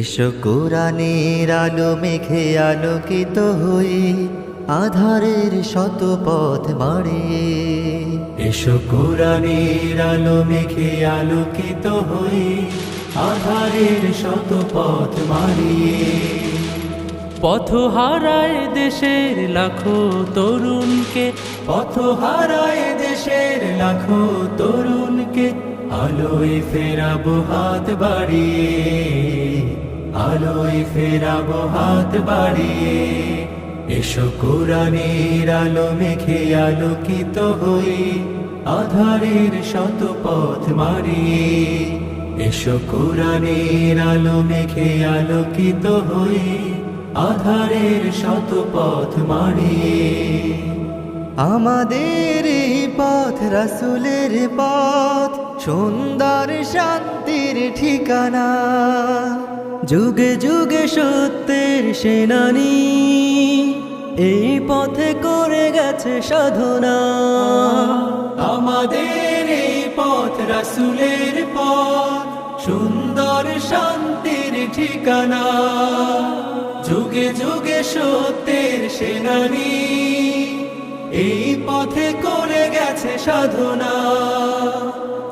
এসো কোরআনের আলো মেঘে আলোকিত হয়ে আধারের শত পথ মারিয়ে এসো কোরআনের আলো মেঘে আলোকিত হয়ে আধারের শত পথ মারিয়ে পথ হারায় দেশের লাখো তরুণকে পথ হারায় দেশের লাখো তরুণকে আলোয় ফেরাবো হাত বাড়িয়ে। আলোয় ফেরাবো হাত বাড়িয়ে। এসো কোরআনের আলো মেঘে আলোকিত হই আধারের শত পথ মারিয়ে। এসো কোরআনের আলো মেঘে আলোকিত হই আধারের শত পথ মারিয়ে। আমাদের পথ রাসুলের পথ, সুন্দর শান্তির ঠিকানা। যুগে যুগে সত্যের সেনানি, এই পথে করে গেছে সাধনা। আমাদের এই পথ রাসুলের পথ, সুন্দর শান্তির ঠিকানা। যুগে যুগে সত্যের সেনানি, এই পথে করে গেছে সাধনা।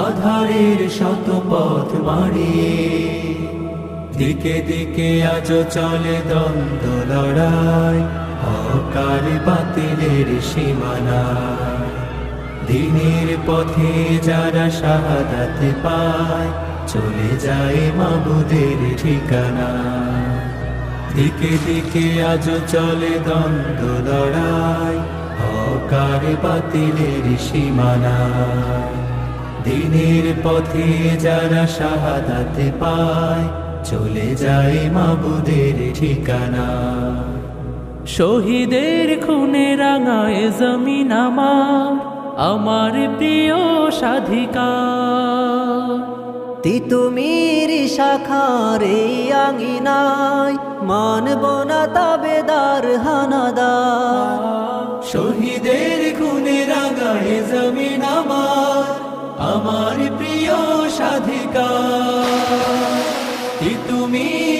আধারের শত পথ মারিয়ে দিকে দিকে আজ চলে দ্বন্দ্ব, লড়াই হকার বাতিলের সীমানা দিনের পথে যারা শাহাদাতে পায়, চলে যায় মাবুদের ঠিকানা দিকে দিকে আজ চলে দ্বন্দ্ব, লড়াই হকার বাতিলের সীমানা দিনের পথে যারা শাহাদাতে পায়, চলে যায় মাবুদের ঠিকানা। শহীদের খুনে রাঙায় জমিন আমার আমার প্রিয় সাধিকা তিতুমির শাখার এই আঙিনায় মানব তাবেদার হানাদার। শহীদের আমার প্রিয় সাধিকা তুমি